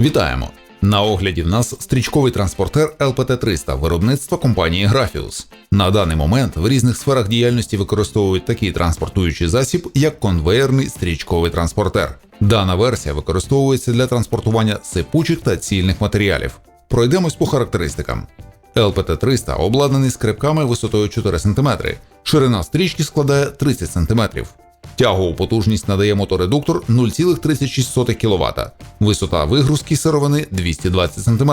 Вітаємо! На огляді в нас стрічковий транспортер ЛПТ-300 виробництва компанії Graphius. На даний момент в різних сферах діяльності використовують такий транспортуючий засіб, як конвеєрний стрічковий транспортер. Дана версія використовується для транспортування сипучих та цільних матеріалів. Пройдемось по характеристикам. ЛПТ-300 обладнаний скрипками висотою 4 см, ширина стрічки складає 30 см. Тягову потужність надає моторедуктор 0,36 кВт, висота вигрузки сировини 220 см.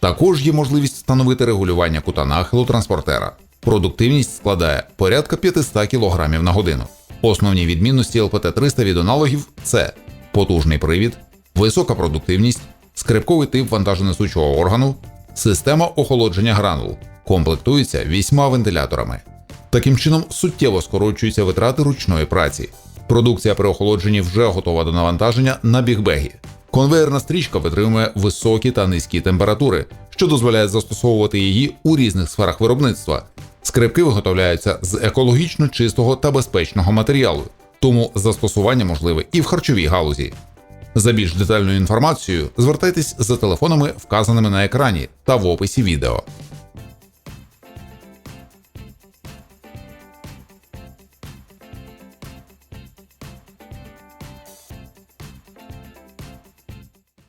Також є можливість встановити регулювання кута нахилу транспортера. Продуктивність складає порядка 500 кг на годину. Основні відмінності ЛПТ-300 від аналогів це потужний привід, висока продуктивність, скрипковий тип вантажонесучого органу, система охолодження гранул, комплектується вісьма вентиляторами. Таким чином суттєво скорочуються витрати ручної праці. Продукція при охолодженні вже готова до навантаження на бігбегі. Конвеєрна стрічка витримує високі та низькі температури, що дозволяє застосовувати її у різних сферах виробництва. Скрипки виготовляються з екологічно чистого та безпечного матеріалу, тому застосування можливе і в харчовій галузі. За більш детальною інформацією звертайтесь за телефонами, вказаними на екрані та в описі відео.